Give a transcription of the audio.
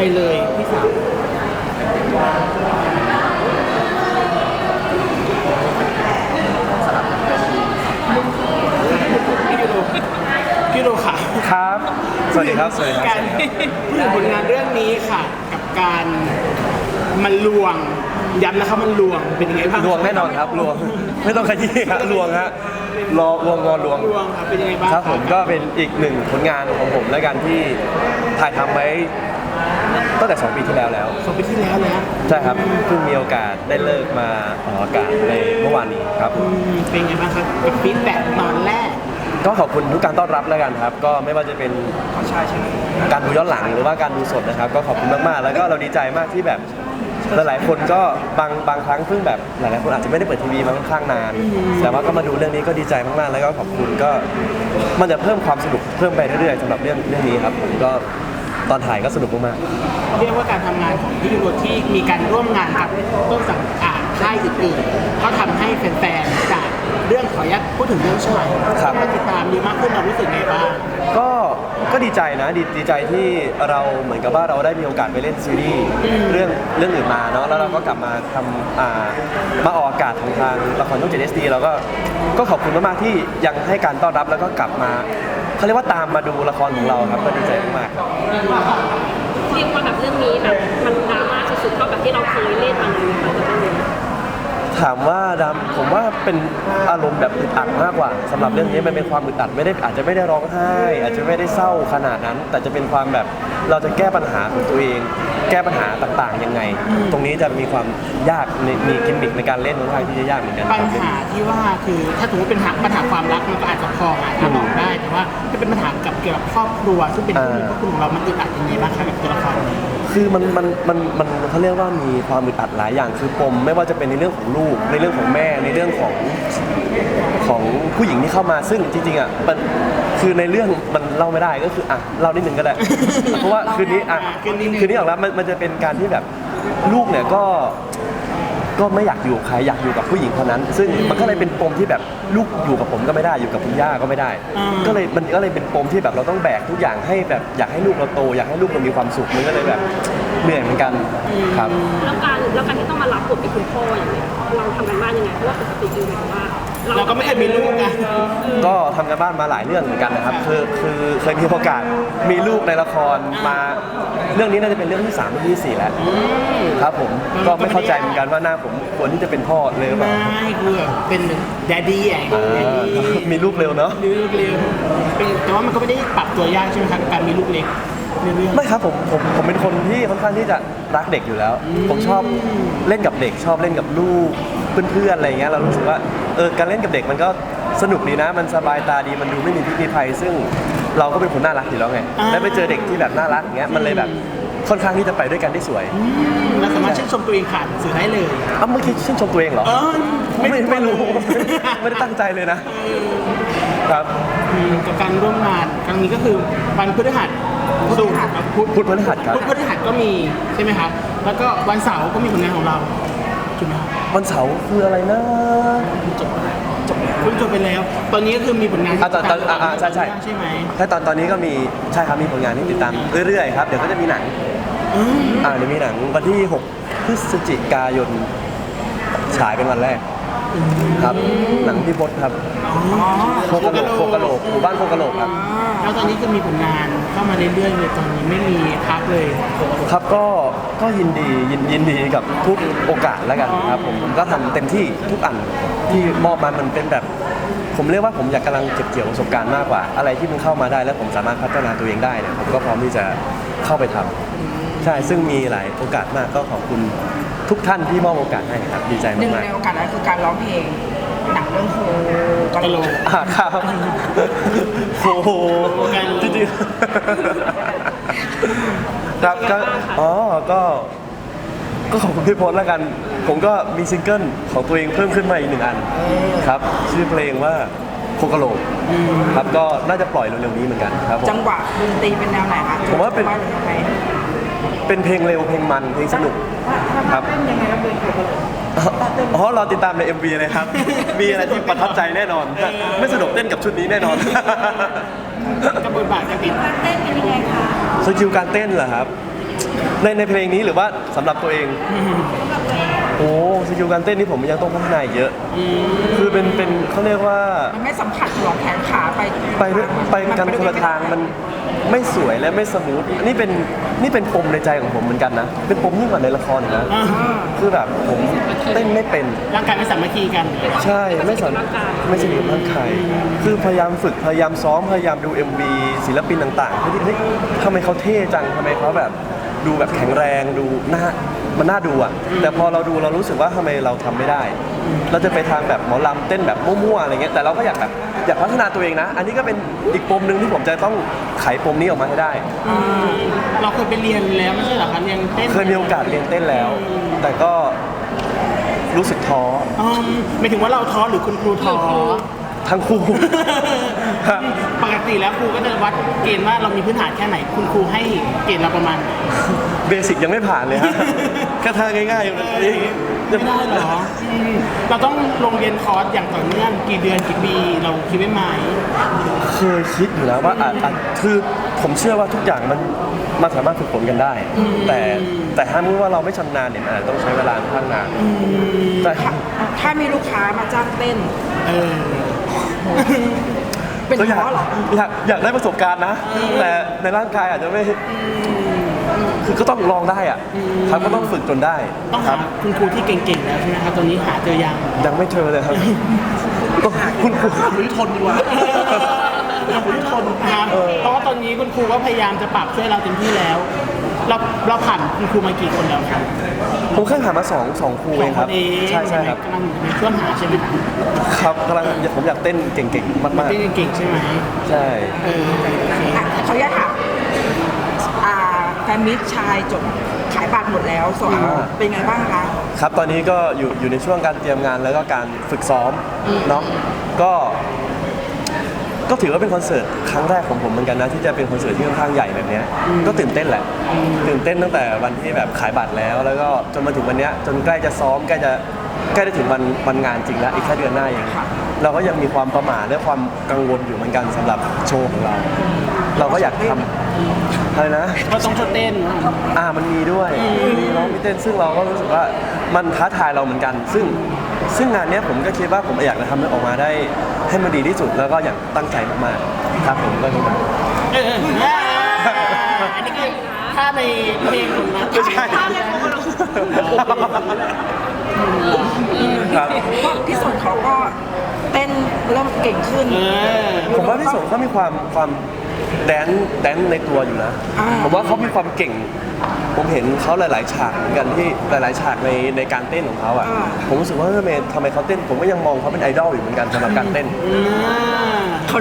ไปเลยพี่สาวพี่ยูโรพี่ยูโรค่ะครับ สวัสดีครับ สวัสดีครับ การพูดถึงผลงานเรื่องนี้ค่ะ กับการมันลวงย้ำนะครับมันลวงเป็นยังไงบ้างลวงแน่นอนครับลวง ไม่ต้องขยี้ครับลวงฮะรอลวงงอลวง ลวงครับเป็นยังไงบ้างครับผมก็เป็นอีกหนึ่งผลงานของผมแล้วกันที่ถ่ายทำไว้ ตั้งแต่ 2 ปีที่แล้วแล้ว สองปีที่แล้วแล้วใช่ครับเพิ่งมีโอกาสได้เลิกมาออกอากาศในเมื่อวานนี้ครับ อืมเป็นยังไงบ้างครับกับฟีดแบ็กตอนแรก ก็ขอบคุณทุกการต้อนรับแล้วกันครับ ก็ไม่ว่าจะเป็นการดูย้อนหลังหรือว่าการดูสดนะครับ ก็ขอบคุณมากๆ แล้วก็เราดีใจมากที่แบบหลายๆคนก็บางบางครั้งเพิ่งแบบหลายๆคนอาจจะไม่ได้เปิดทีวีมาค่อนข้างนาน แต่ว่าก็มาดูเรื่องนี้ก็ดีใจมากๆ แล้วก็ขอบคุณก็มันจะเพิ่มความสนุกเพิ่มไปเรื่อยๆสำหรับเรื่องเรื่องนี้ครับผมก็ ตอนถ่ายก็สนุกมากๆเรียกว่าการทำงานของพี่ยูโรที่มีการร่วมงานกับต้นสังกัดค่ายอื่นๆก็ทำให้แฟนๆจากเรื่องขออนุญาตพูดถึงเรื่องชายครับมาติดตามเยอะมากขึ้นเรารู้สึกไงบ้างก็ก็ดีใจนะดีดีใจที่เราเหมือนกับว่าเราได้มีโอกาสไปเล่นซีรีส์เรื่องเรื่องอื่นมาเนาะแล้วเราก็กลับมาทำอ่ามาออกอากาศทางทางละครช่องเจ็ดเอสดีเราก็ก็ขอบคุณมากๆที่ยังให้การต้อนรับแล้วก็กลับมา เขาเรียกว่าตามมาดูละครของเราครับก็ดีใจมากๆครับ เรียกว่าแบบเรื่องนี้แบบมันดราม่าสุดๆเท่ากับที่เราเคยเล่นมาเลยไหมคะกับเรื่องนี้ ถามว่าดำผมว่าเป็นอารมณ์แบบอึดอัดมากกว่าสำหรับเรื่องนี้มันเป็นความอึดอัดไม่ได้อาจจะไม่ได้ร้องไห้ อาจจะไม่ได้เศร้าขนาดนั้น แต่จะเป็นความแบบเราจะแก้ปัญหาของตัวเอง แก้ปัญหาต่างๆยังไง ตรงนี้จะมีความยากในมีกิมมิคในการเล่นค่อนข้างที่จะยากเหมือนกันคปัรัญบหาที่ว่าคือถ้าสมมติเป็นปัญหาความรักมันก็อาจจะพออาจจะบอกได้แต่ว่าถ้าเป็นปัญหากับเกี่ยวกับครอบครัวซึ่งเป็นผู้มีพระคุณของเรามันอึดอัดยังไงบ้างคะกับตัวละครนี้ คือมันมันมันมันเขาเรียกว่ามีความอึดอัดหลายอย่างคือปมไม่ว่าจะเป็นในเรื่องของลูกในเรื่องของแม่ในเรื่องของของผู้หญิงที่เข้ามาซึ่งจริงๆอะมันคือในเรื่องมันเล่าไม่ได้ก็คืออะเล่านิดนึงก็ได้ เพราะว่าคืนนี้อะคืนนี้คืนนี้ออกแล้วมันมันจะเป็นการที่แบบลูกเนี่ยก็ ก็ไม่อยากอยู่กับใครอยากอยู่กับผู้หญิงคนนั้น ซึ่งมันก็เลยเป็นปมที่แบบลูกอยู่กับผมก็ไม่ได้อยู่กับคุณย่าก็ไม่ได้อ่าก็เลยมันก็เลยเป็นปมที่แบบเราต้องแบกทุกอย่างให้แบบอยากให้ลูกเราโต อยากให้ลูกเรามีความสุขมันก็เลยแบบเหนื่อยเหมือนกันครับ แล้วการแล้วการที่ต้องมารับบทเป็นคุณพ่ออย่างเงี้ยเราทำกันบ้านยังไงเพราะว่าปกติคือหมายถึงว่า เราก็ไม่เคยมีลูกไงก็ทำกันบ้านมาหลายเรื่องเหมือนกันนะครับคือคือเคยมีโอกาสมีลูกในละครมาเรื่องนี้น่าจะเป็นเรื่องที่3ามที่สี่แล้วครับผมก็ไม่เข้าใจเหมือนกันว่าหน้าผมควรที่จะเป็นพ่อเลยหรือเปล่าไม่คือแบบเป็นแดดดี้ไงอ่าแดดดี้มีลูกเร็วเนาะ มีลูกเร็วเป็นแต่ว่ามันก็ไม่ได้ปรับตัวยากใช่ไหมครับการมีลูกเล็กในเรื่อง ไม่ครับผมผมผมเป็นคนที่ค่อนข้างที่จะรักเด็กอยู่แล้ว ผมชอบเล่นกับเด็ก ชอบเล่นกับลูกเพื่อนๆอะไรเงี้ยเรารู้สึกว่าเออการเล่นกับเด็กมันก็สนุกดีนะ มันสบายตาดีมันดูไม่มีพิษมีภัย ซึ่งเราก็เป็นคนน่ารักอยู่แล้วไงแล้วไปเจอเด็กที่แบบน่ารักอย่างเงี้ยมันเลยแบบค่อนข้างที่จะไปด้วยกันได้สวยเราสามารถชื่นชมตัวเองผ่านสื่อได้เลยอ้าวเมื่อกี้ชื่นชมตัวเองเหรอ เออไม่ไม่ไม่รู้ไม่รู้ ไม่ได้ตั้งใจเลยนะครับ อืมกับการร่วมงานครั้งนี้ก็คือวันพฤหัสศุกร์กับพุธพุธพฤหัสครับ พุธพฤหัสก็มีใช่ไหมครับแล้วก็วันเสาร์ก็มีผลงานของเรา ถูกไหมครับวันเสาร์คืออะไรนะจบจบเพิ่งจบไปแล้ว ตอนนี้ก็คือมีผลงานอะตอนตอนอะอะใช่ใช่ใช่ไหมถ้าตอนตอนนี้ก็มีใช่ครับมีผลงานที่ติดตามเรื่อยๆครับเดี๋ยวก็จะมีหนังอืมอ่าเดี๋ยวมีหนังวันที่ 6 พฤศจิกายนฉายเป็นวันแรก ครับ หนังพี่พศครับอ๋อโคกะโหลกโคกะโหลกหมู่บ้านโคกะโหลกครับ แล้วตอนนี้ก็มีผลงานเข้ามาเรื่อยๆเลยตอนนี้ไม่มีพักเลยครับก็ก็ยินดียินยินดีกับทุกโอกาสแล้วกันครับผมผมก็ทำเต็มที่ทุกอันที่มอบมามันเป็นแบบ ผมเรียกว่าผมอยากกำลังเก็บเกี่ยวประสบการณ์มากกว่า อะไรที่มันเข้ามาได้แล้วผมสามารถพัฒนาตัวเองได้เนี่ยผมก็พร้อมที่จะเข้าไปทำใช่ซึ่งมีหลายโอกาสมากก็ขอบคุณ ทุกท่านที่มอบโอกาสให้ครับดีใจหนึ่งมากในๆโอกาสนั้นคือการร้องเพลงหนังเรื่องโฮกะโหลกอ่าครับโอ้โหจริงๆครับก็อ๋อก็ก็ขอบคุณพี่พลแล้วกัน ผมก็มีซิงเกิลของตัวเองเพิ่มขึ้นมาอีกหนึ่งอันครับ ชื่อเพลงว่าโคกะโหลกครับก็น่าจะปล่อยเร็วๆนี้เหมือนกันครับผม จังหวะดนตรีเป็นแนวไหนคะผมว่าเป็นหรือยังไง เป็นเพลงเร็วเพลงมันเพลงสนุกครับอ๋อรอติดตามใน MV เลยครับ มีอะไรที่ประทับใจแน่นอน ไม่สนุกเต้นกับชุดนี้แน่นอนกับบทบาทจะติดสกิลการเต้นเหรอครับ ในในเพลงนี้หรือว่าสำหรับตัวเอง โอ้สกิลการเต้นนี่ผมยังต้องพัฒนาอีกเยอะ คือเป็นเป็นเขาเรียกว่า มันไม่สัมผัสหัวแขนขาไปไปด้วยไปกันคนละทางมันไม่สวยและไม่สมูทนี่เป็นนี่เป็นปมในใจของผมเหมือนกันนะ เป็นปมยิ่งกว่าในละครอีกนะ คือแบบผมเต้นไม่เป็น ร่างกายไม่สามัคคีกัน ใช่ไม่สนไม่สนิทกับร่างกายคือพยายามฝึกพยายามซ้อมพยายามดู MV ศิลปินต่างๆเพื่อที่เฮ้ยทำไมเขาเท่จังทำไมเขาแบบ ดูแบบแข็งแรงดูน่า มันน่าดูอะ แต่พอเราดูเรารู้สึกว่าทำไมเราทำไม่ได้ เราจะไปทางแบบหมอลำเต้นแบบมั่วๆอะไรเงี้ยแต่เราก็อยากแบบอยากพัฒนาตัวเองนะ อันนี้ก็เป็นอีกปมหนึ่งที่ผมจะต้องไขปมนี้ออกมาให้ได้เราเคยไปเรียนแล้วไม่ใช่เหรอคะเรียนเต้นเคยมีโอกาสเรียนเต้นแล้ว แต่ก็รู้สึกท้อ อืมหมายถึงว่าเราท้อหรือคุณครูท้อ ทั้งคู่ปกติแล้วครูก็จะวัดเกณฑ์ว่าเรามีพื้นฐานแค่ไหน คุณครูให้เกณฑ์เราประมาณไหน เบสิกยังไม่ผ่านเลยฮะ แค่ท่าง่ายๆยังไม่ได้เหรออืมเราต้องลงเรียนคอร์สอย่างต่อเนื่องกี่เดือนกี่ปีเราคิดไว้ไหม เคยคิดอยู่แล้วว่าอาจอาจคือผมเชื่อว่าทุกอย่างมันมันสามารถฝึกฝนกันได้ แต่แต่ถ้ามุติว่าเราไม่ชำนาญเนี่ยมันอาจจะต้องใช้เวลาค่อนข้างนานแต่ ถ้ามีลูกค้ามาจ้างเต้น เออ เป็นก็อยากเพราะเหรอ อยากอยากได้ประสบการณ์นะ แต่ในร่างกายอาจจะไม่ คือก็ต้องลองได้อะครับก็ต้องฝึกจนได้ต้องครัหาบคุณครูที่เก่งๆแล้วใช่ไหมครับ ตอนนี้หาเจอยังยังไม่เจอเลยครับ ก็คุณครูคุณทนดีกว่าคุณทนครับเพราะว่าตอนนี้คุณครูก็พยายามจะปรับช่วยเราเต็มที่แล้ว เราเราผ่านคุณครูมากี่คนแล้วครับผมแค่ผ่านมาสองสองครูสเอองงคครับนเองใช่ใช่ครับกำลังอยู่ในช่วงหาใช่ไหมครับครับกำลังผมอยากเต้นเก่งๆมากที่เก่งๆใช่ไหมๆ ใช่ เออโอเคอะเขาอยากถามอ่าแฟนมิตรชายจบขายบัตรหมดแล้วสองเป็นไงบ้างคะครับตอนนี้ก็อยู่อยู่ในช่วงการเตรียมงานแล้วก็การฝึกซ้อมเนาะก็ ก็ถือว่าเป็นคอนเสิร์ตครั้งแรกของผมเหมือนกันนะที่จะเป็นคอนเสิร์ตที่ค่อนข้างใหญ่แบบเนี้ยก็ตื่นเต้นแหละตื่นเต้นตั้งแต่วันที่แบบขายบัตรแล้ว แล้วก็จนมาถึงวันเนี้ยจนใกล้จะซ้อมใกล้จะใกล้จะถึงวันวันงานจริงแล้วอีกแค่เดือนหน้าเองเราก็ยังมีความประหม่าและความกังวลอยู่เหมือนกันสำหรับโชว์ของเรา เราก็อยากทำอะไรนะก็ต้องเต้นอ่ามันมีด้วยมีร้องมีเต้นซึ่งเราก็รู้สึกว่ามันท้าทายเราเหมือนกัน ซึ่งซึ่งงานเนี้ยผมก็คิดว่าผมอยากจะทำมันออกมาได้ ให้มันดีที่สุดแล้วก็อย่างตั้งใจมากๆครับผมก็รู้เออเอออันนี้คือถ้าในเพลงของนัทไม่ใช่ครับเพราะพี่สนเขาก็เต้นเริ่มเก่งขึ้นเออผมว่าพี่สงเขามีความความแดนแดนในตัวอยู่นะอ่าผมว่าเขามีความเก่ง ผมเห็นเขาหลาย ๆ ฉากเหมือนกันที่หลาย ๆ ฉากในในการเต้นของเขาอะผมรู้สึกว่าทำไมทำไมเขาเต้น ผมก็ยังมองเขาเป็นไอดอลอยู่เหมือนกันสำหรับการเต้น อืม